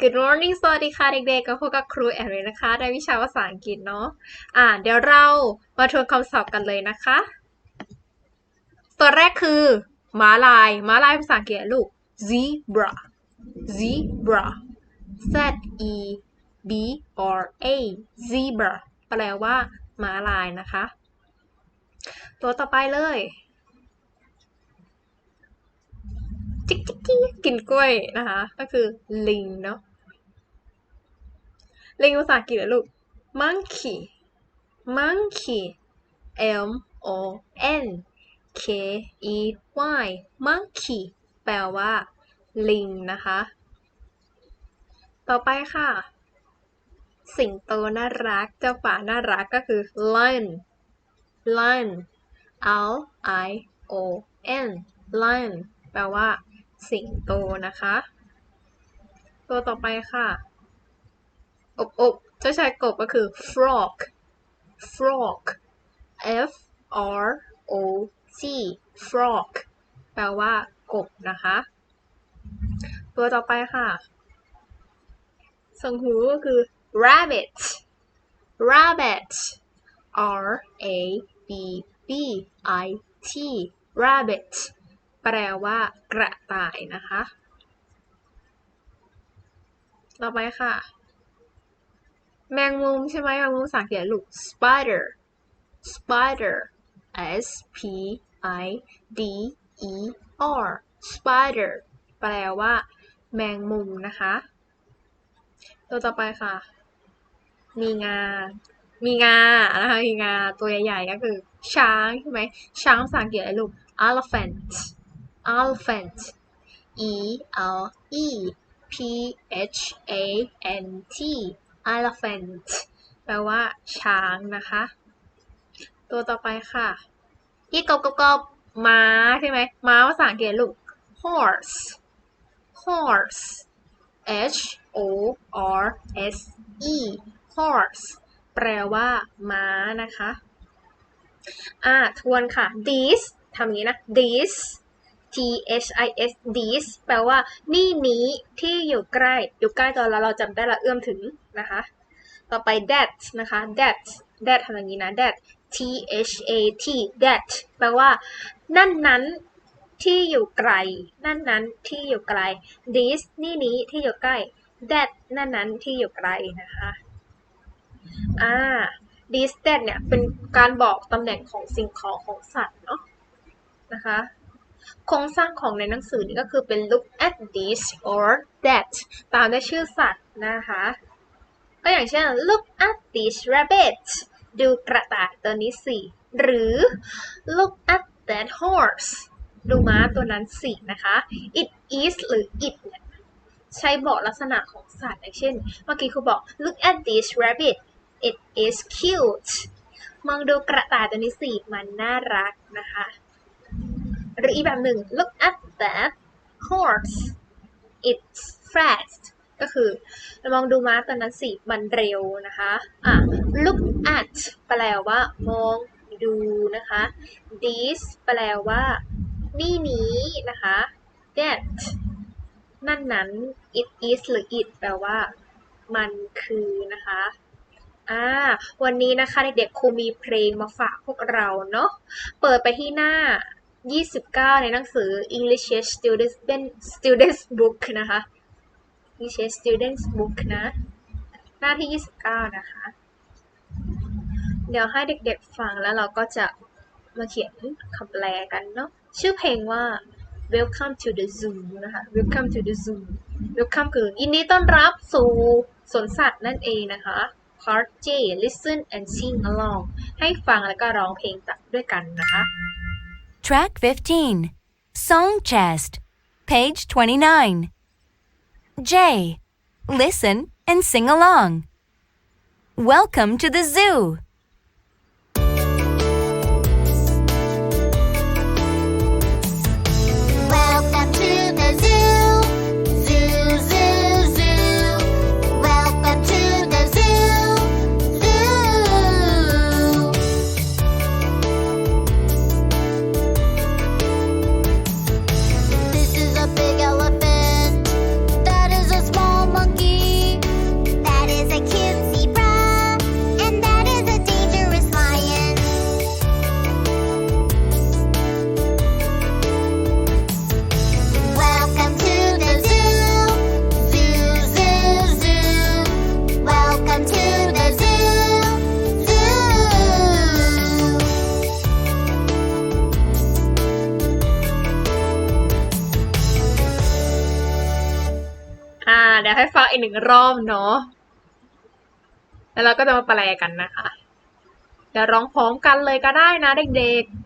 Good morning สวัสดีค่ะเด็กๆ ก็พบกับครูแอนเลยนะคะ ในวิชาภาษาอังกฤษเนาะ อ่า เดี๋ยวเรามาทวนคำศัพท์กันเลยนะคะ ตัวแรกคือม้าลาย ม้าลายภาษาอังกฤษลูก zebra zebra z e b r a zebra แปลว่าม้าลายนะคะ ตัวต่อไปเลยจิ๊กจิ๊กจิกกินกล้วยนะคะ ก็คือลิงเนาะ ลิงภาษาอังกฤษเหรอลูก monkey monkey M O N K E Y monkey แปลว่า ลิงนะคะ ต่อไปค่ะ สิงโตน่ารัก เจ้าป่าน่ารักก็คือ lion lion L I O N lion แปลว่า สิงโตนะคะ ตัวต่อไปค่ะ อบอบเจ้าชายกบก็คือ frog frog F R O G frog แปลว่ากบนะคะ ตัวต่อไปค่ะสังหูก็คือ rabbit rabbit R A B B I T rabbit แปลว่ากระต่ายนะคะ ต่อไปค่ะ แมงมุมใช่ไหมแมงมุมภาษาอังกฤษลูก spider spider S P I D E R spider แปลว่า แมงมุมนะคะ ตัวต่อไปค่ะ มีงา มีงา นะคะ มีงา ตัวใหญ่ๆ ก็คือ ช้างใช่ไหม ช้างภาษาอังกฤษอะไรลูก elephant elephant E L E P H A N T elephant แปลว่า ช้างนะคะ ตัวต่อไปค่ะที่กบกบกบม้าใช่ไหมม้าภาษาอังกฤษลูก horse horse H O R S E horse แปลว่าม้านะคะ อ่าทวนค่ะ this ทำงนี้นะ this T H I S this แปลว่านี่นี้ที่อยู่ใกล้ อยู่ใกล้ตอนเราเราจำได้ละเอื้อมถึงนะคะ ต่อไป that นะคะ that that ทำอย่างนี้นะ that T H A T that แปลว่า นั่นนั้นที่อยู่ไกล นั่นนั้นที่อยู่ไกล this นี่นี้ที่อยู่ใกล้ that นั่นนั้นที่อยู่ไกลนะคะอ่า this that เนี่ยเป็นการบอกตำแหน่งของสิ่งของของสัตว์เนาะนะคะ โครงสร้างของในหนังสือนี้ก็คือเป็น look at this or that ตามด้วยชื่อสัตว์นะคะ ก็อย่างเช่น look at this rabbit ดูกระต่ายตัวนี้สิ หรือ look at that horse ดูม้าตัวนั้นสินะคะ it is หรือ it เนี่ยใช้บอกลักษณะของสัตว์อย่างเช่น เมื่อกี้ครูบอก look at this rabbit it is cute มองดูกระต่ายตัวนี้สิ มันน่ารักนะคะ หรืออีกแบบหนึ่ง look at that horse it's fast ก็คือมองดูม้าตัวนั้นสิมันเร็วนะคะอะ look at แปลว่ามองดูนะคะ this แปลว่า นี่นี้นะคะ that นั่นนั้น it is หรือ it แปลว่า มันคือนะคะอ่าวันนี้นะคะเด็กๆครูมีเพลงมาฝากพวกเราเนาะเปิดไปที่หน้า 29 ในหนังสือ English Students Students Book นะคะ English Students Book นะ หน้าที่ 29 นะคะ เดี๋ยวให้เด็กๆฟังแล้วเราก็จะมาเขียนคำแปลกันเนาะ ชื่อเพลงว่า Welcome to the Zoo นะคะ Welcome to the Zoo Welcome คือยินดีต้อนรับสู่สวนสัตว์นั่นเองนะคะ Part J Listen and sing along ให้ฟังแล้วก็ร้องเพลงตัดด้วยกันนะคะ Track 15. Song Chest. Page 29. J. Listen and sing along. Welcome to the zoo. นึ่งรอบเนาะ แล้วเราก็จะมาแปลกันนะคะ เดี๋ยวร้องพร้อมกันเลยก็ได้นะเด็กๆ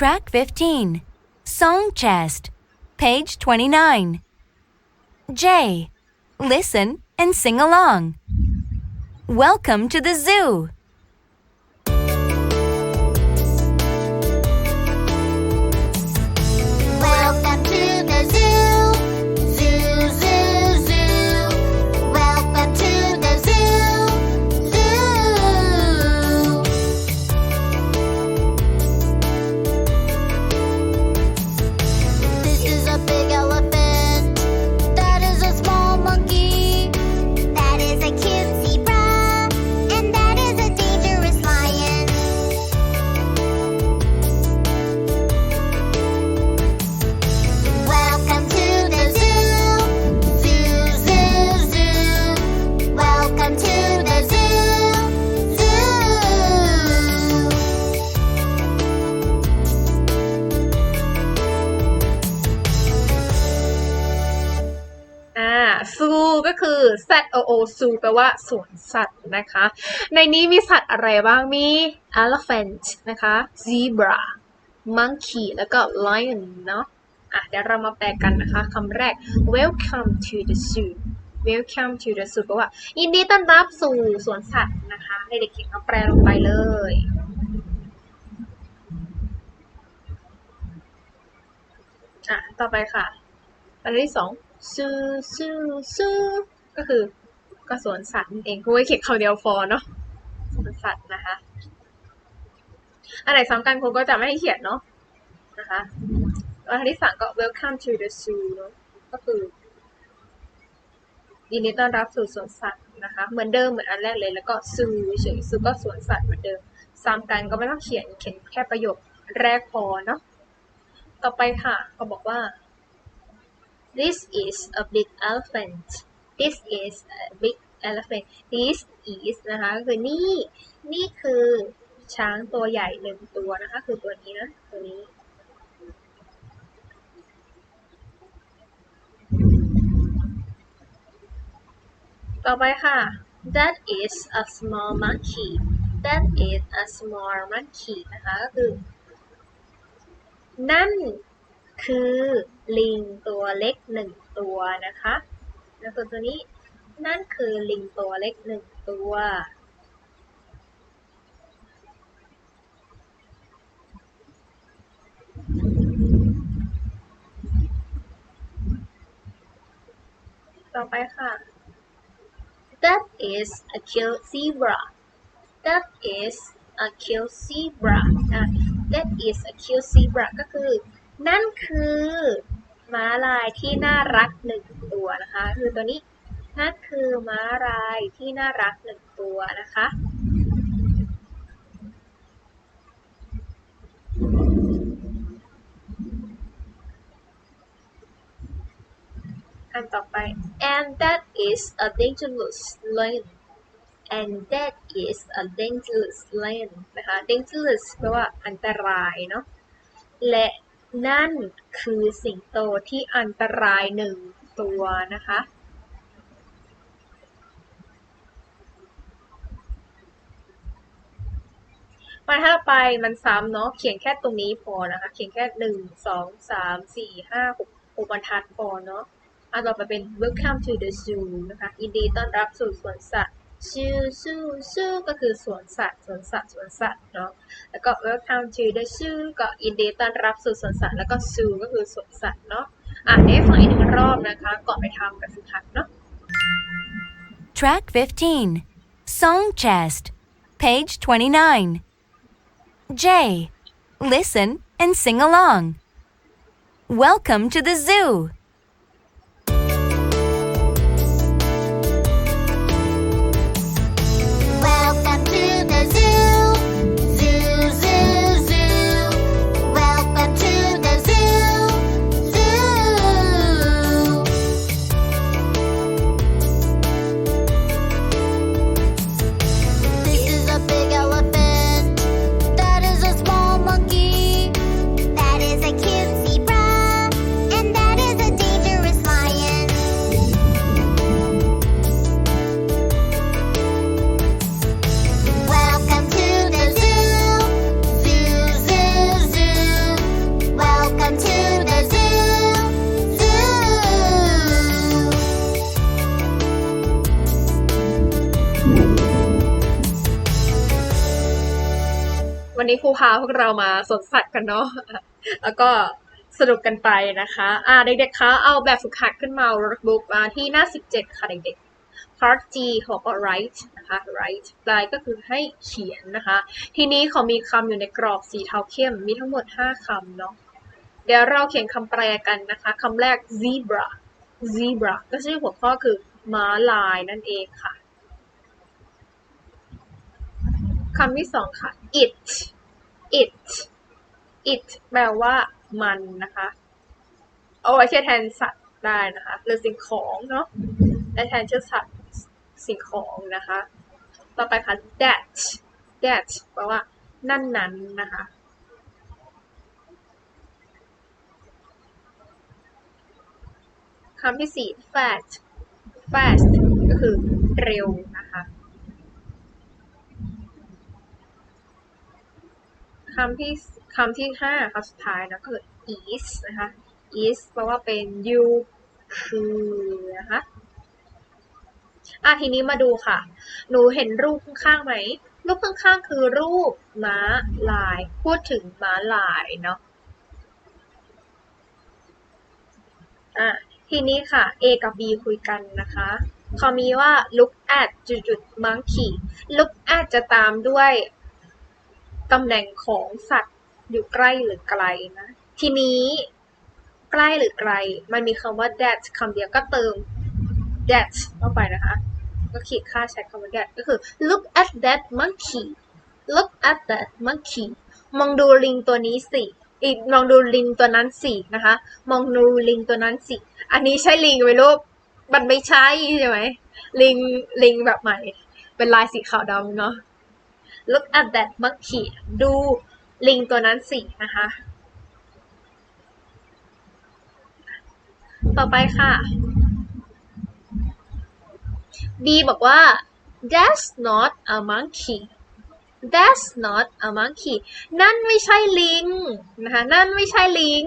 Track 15. Song Chest. Page 29. J. Listen and sing along. Welcome to the zoo. Z O O ซูแปลว่าสวนสัตว์นะคะ ในนี้มีสัตว์อะไรบ้างมี elephant นะคะ zebra monkey แล้วก็ lion เนาะอะเดี๋ยวเรามาแปลกันนะคะคำแรก welcome to the zoo welcome to the zoo แปลว่า ยินดีต้อนรับสู่สวนสัตว์นะคะในเด็กเขียนคำแปลลงไปเลยอะต่อไปค่ะอันที่สองซูซูซู ก็คือก็สวนสัตว์นั่นเองกูไว้เขียนคำเดียวฟอเนาะสวนสัตว์นะคะอันไหนซ้ำกันครูก็จะไม่ให้เขียนเนาะนะคะวอันที่สามก็ welcome to the zoo เนาะก็คือยินดีต้อนรับสู่สวนสัตว์นะคะเหมือนเดิมเหมือนอันแรกเลยแล้วก็ zoo เฉย zoo ก็สวนสัตว์เหมือนเดิมซ้ำกันก็ไม่ต้องเขียนเขียนแค่ประโยคแรกพอเนาะต่อไปค่ะเขาบอกว่า This is a big elephant. This is a big elephant. This is นะคะก็คือนี่ นี่คือช้างตัวใหญ่หนึ่งตัวนะคะ คือตัวนี้นะ ตัวนี้ ต่อไปค่ะ That is a small monkey. That is a small monkey นะคะก็คือ นั่นคือลิงตัวเล็กหนึ่งตัวนะคะ แล้วส่วตัวนี้นั่นคือลิงตัวเล็กหนึ่งตัว ต่อไปค่ะ That is a cute zebra That is a cute zebra อะ That is a cute zebra ก็คือ นั่นคือ ม้าลายที่น่ารักหนึ่งตัวนะคะ คือตัวนี้นั่นคือม้าลายที่น่ารักหนึ่งตัวนะคะ อันต่อไป and that is a dangerous lion and that is a dangerous lion นะคะ dangerous แปลว่าอันตรายเนาะและ นั่นคือสิงโตที่อันตรายหนึ่งตัวนะคะมาถ้าไปมันซ้ำเนาะเขียนแค่ตรงนี้พอนะคะ เขียนแค่หนึ่งสองสามสี่ห้าหกหกบรรทัดพอเนาะอันต่อไปเป็น welcome to the zoo นะคะยินดีต้อนรับสู่สวนสัตว์ zoo zoo zoo ก็คือสวนสัตว์สวนสัตว์สวนสัตว์เนาะแล้วก็ welcome to the zoo ก็ยินดีต้อนรับสู่สวนสัตว์แล้วก็ zoo ก็คือสวนสัตว์เนาะอ่านให้ฟังอีกหนึ่งรอบนะคะก่อนไปทำแบบฝึกหัดเนาะ Track 15. Song Chest. Page 29. J. Listen and sing along. Welcome to the zoo. พาพวกเรามาสนสัตว์กันเนาะแล้วก็สนุกกันไปนะคะ อ่าเด็กๆคะเอาแบบฝึกหัดขึ้นมา workbook มาที่หน้า 17 ค่ะเด็กๆ part G เขาบอกว่า write นะคะ write แปลก็คือให้เขียนนะคะ ทีนี้เขามีคำอยู่ในกรอบสีเทาเข้ม มีทั้งหมด 5คำเนาะ เดี๋ยวเราเขียนคำแปลกันนะคะ คำแรก zebra zebra ก็ชื่อหัวข้อคือม้าลายนั่นเองค่ะ คำที่สองค่ะ it it it แปลว่ามันนะคะเอาไว้ใช้แทนสัตว์ได้นะคะหรือสิ่งของเนาะและแทนชื่อสัตว์สิ่งของนะคะ ต่อไปค่ะ that that แปลว่า นั่นนั้นนะคะ คำที่สี่ fast fast ก็คือเร็วนะคะำที่คำที่ห้าคำสุดท้ายนะก็คือ is นะคะ is แปลว่าเป็น you คือนะคะอะทีนี้มาดูค่ะ หนูเห็นรูปข้างๆไหม รูปข้างๆคือรูปม้าลาย พูดถึงม้าลายเนาะอะทีนี้ค่ะ A กับ B คุยกันนะคะเขามีว่า look at จุดๆ monkey look at จะตามด้วย ตำแหน่งของสัตว์อยู่ใกล้หรือไกลนะ ทีนี้ใกล้หรือไกล มันมีคำว่า that คำเดียวก็เติม that เข้าไปนะคะ ก็ขีดค่าใช้คำว่า that ก็คือ look at that monkey look at that monkey มองดูลิงตัวนี้สิอีกมองดูลิงตัวนั้นสินะคะ มองดูลิงตัวนั้นสิ อันนี้ใช่ลิงไหมลูก มันไม่ใช่ใช่ไหม ลิงลิงแบบใหม่ เป็นลายสีขาวดำเนาะ look at that monkey ดูลิงตัวนั้นสินะคะ ต่อไปค่ะ B บอกว่า that's not a monkey that's not a monkey นั่นไม่ใช่ลิงนะคะ นั่นไม่ใช่ลิง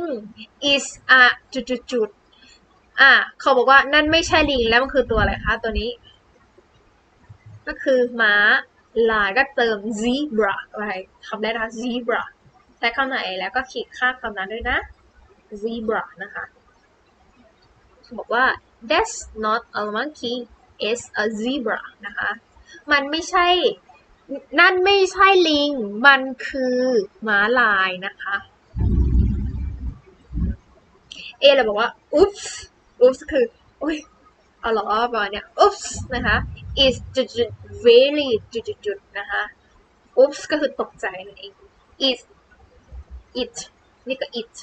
is a จุดจุดจุดอะเขาบอกว่านั่นไม่ใช่ลิงแล้วมันคือตัวอะไรคะตัวนี้ ก็คือม้า ลายก็เติม zebra ไรคำแรกนะคะ zebra ใช้คำไหนแล้วก็ขีดค่าคำนั้นด้วยนะ zebra นะคะบอกว่า that's not a monkey it's a zebra นะคะ มันไม่ใช่ นั่นไม่ใช่ลิง มันคือม้าลายนะคะ เอเราบอกว่า oops oops คืออุ้ย เอาเหรอประมาณเนี้ย oops นะคะ is จุดจุด very จุดจุดจุดนะคะ oops ก็คือตกใจนั่นเอง is it นี่ก็ it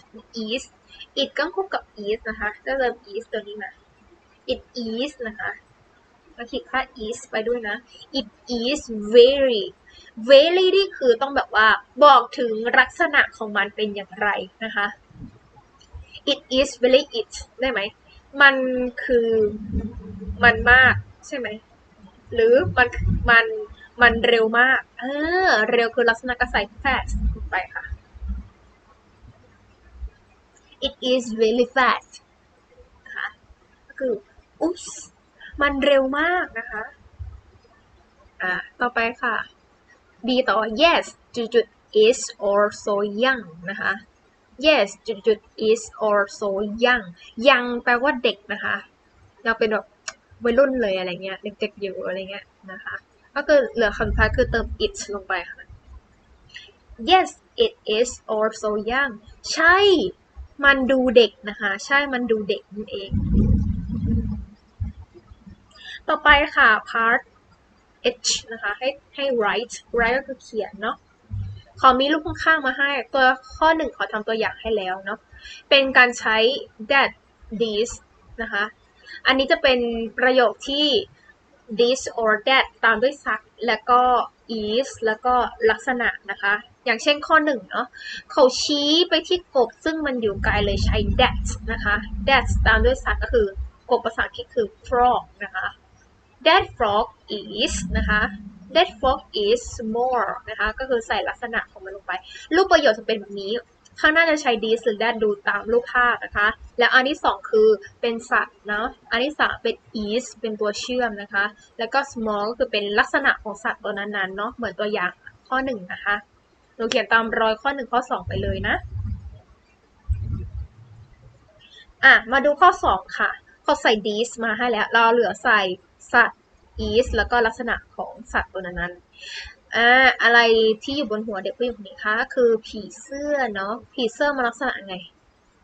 is it ก็คู่กับ is นะคะ ก็เริ่ม is ตัวนี้มา it is นะคะแล้วขีดค่า is ไปด้วยนะ it is very very นี่คือต้องแบบว่าบอกถึงลักษณะของมันเป็นอย่างไรนะคะ it is very it ได้ไหม มันคือมันมากใช่ไหม หรือมันมันมันเร็วมาก เออ เร็วคือลักษณะกระใส fast ไปค่ะ it is really fast นะคะก็คือ oops มันเร็วมากนะคะ อ่า ต่อไปค่ะ B ต่อ yes จุดจุด is or so young นะคะ yes จุดจุด is or so young young แปลว่าเด็กนะคะยังเป็นแบบวัยรุ่นเลยอะไรเงี้ยเด็กๆอยู่อะไรเงี้ยนะคะก็คือเหลือคำสุดท้ายคือเติม it ลงไปค่ะ yes it is or so young ใช่มันดูเด็กนะคะ ใช่มันดูเด็กนั่นเอง ต่อไปค่ะ part h นะคะ ให้ให้ write write ก็คือเขียนเนาะ ขอมีรูปข้างๆมาให้ ตัวข้อหนึ่งขอทำตัวอย่างให้แล้วเนาะ เป็นการใช้ that this นะคะ อันนี้จะเป็นประโยคที่ this or that ตามด้วย subject แล้วก็ is แล้วก็ลักษณะนะคะ อย่างเช่นข้อหนึ่งเนาะ เขาชี้ไปที่กบซึ่งมันอยู่ไกลเลยใช้ that นะคะ that ตามด้วย subject ก็คือกบภาษาอังกฤษคือ frog นะคะ that frog is นะคะ that frog is small นะคะ ก็คือใส่ลักษณะของมันลงไป รูปประโยชน์จะเป็นแบบนี้ ข้างหน้าจะใช้ this หรือ that ดูตามรูปภาพนะคะ แล้วอันที่สองคือเป็นสัตว์เนาะ อันที่สามเป็น is เป็นตัวเชื่อมนะคะ แล้วก็ small ก็คือเป็นลักษณะของสัตว์ตัวนั้นๆเนาะ เหมือนตัวอย่างข้อหนึ่งนะคะนูเขียนตามรอยข้อหนึ่งข้อสองไปเลยนะ อะ มาดูข้อสองค่ะ เขาใส่ this มาให้แล้ว เราเหลือใส่สัตว์ is แล้วก็ลักษณะของสัตว์ตัวนั้นอ่าอะไรที่อยู่บนหัวเด็กผู้หญิงคนนี้คะคือผีเสื้อเนาะผีเสื้อมาลักษณะไง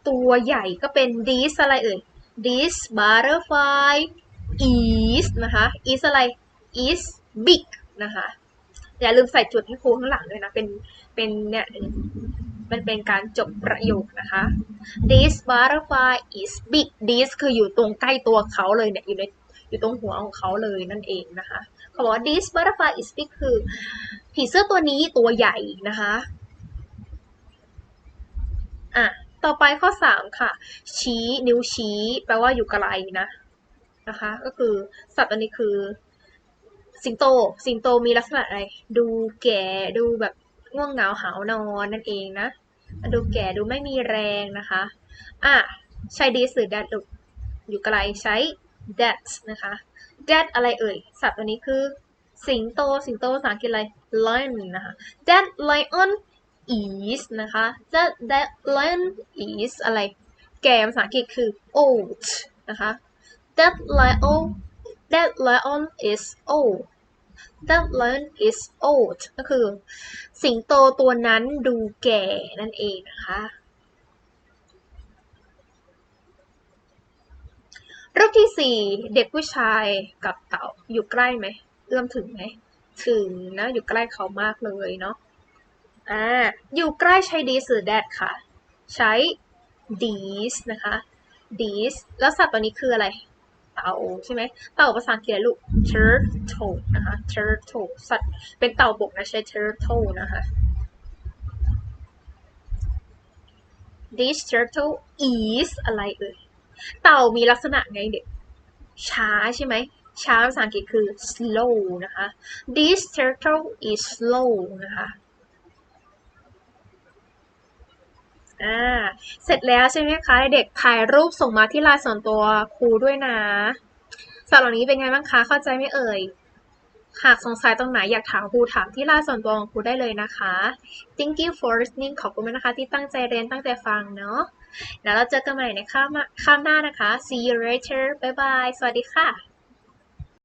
ตัวใหญ่ก็เป็น this อะไรเอ่ย this butterfly is นะคะ is อะไร is big นะคะ อย่าลืมใส่จุดให้ครูข้างหลังด้วยนะ เป็น เป็นเนี่ยมันเป็นการจบประโยคนะคะ this butterfly is big this คืออยู่ตรงใกล้ตัวเขาเลยเนี่ย อยู่ใน อยู่ตรงหัวของเขาเลยนั่นเองนะคะเขาบอกว่า this butterfly is big คือผีเสื้อตัวนี้ตัวใหญ่นะคะอะต่อไปข้อสามค่ะ ชี้นิ้วชี้ แปลว่าอยู่ไกลนะนะคะ ก็คือสัตว์ตัวนี้คือ สิงโต สิงโตมีลักษณะอะไร ดูแก่ดูแบบง่วงเหงาหาวนอนนั่นเองนะดูแก่ดูไม่มีแรงนะคะ อะ ใช้ this หรือ that ลูกอยู่ไกลใช้ that นะคะ that อะไรเอ่ย สัตว์ตัวนี้คือ สิงโต สิงโตภาษาอังกฤษอะไร lion นะคะ that lion is นะคะ that that lion is อะไร แก่ภาษาอังกฤษคือ old นะคะ that lion that lion is old that lion is old ก็คือ สิงโตตัวนั้นดูแก่นั่นเองนะคะ รูปที่สี่เด็กผู้ชายกับเต่าอยู่ใกล้ไหมเอื้อมถึงไหมถึงนะอยู่ใกล้เขามากเลยเนาะอ่าอยู่ใกล้ใช้ this หรือ that ค่ะ ใช้ this นะคะ this แล้วสัตว์ตัวนี้คืออะไร เต่าใช่ไหมเต่าภาษาอังกฤษอะไรลูก turtle นะคะ turtle สัตว์เป็นเต่าบกนะใช้ turtle นะคะ this turtle is อะไรเอ่ย เต่ามีลักษณะไงเด็ก ช้าใช่ไหม ช้าภาษาอังกฤษคือ slow นะคะ this turtle is slow นะคะอ่าเสร็จแล้วใช่ไหมคะ เด็กถ่ายรูปส่งมาที่ไลน์ส่วนตัวครูด้วยนะสำหรับวันนี้เป็นไงบ้างคะเข้าใจไหมเอ่ยหากสงสัยตรงไหนอยากถามครูถามที่ไลน์ส่วนตัวของครูได้เลยนะคะ Thank you for listening ขอบคุณมากนะคะที่ตั้งใจเรียนตั้งใจฟังเนาะ แล้วเราเจอกันใหม่ในข้ามข้ามหน้านะคะ See you later บ๊ายบายสวัสดีค่ะ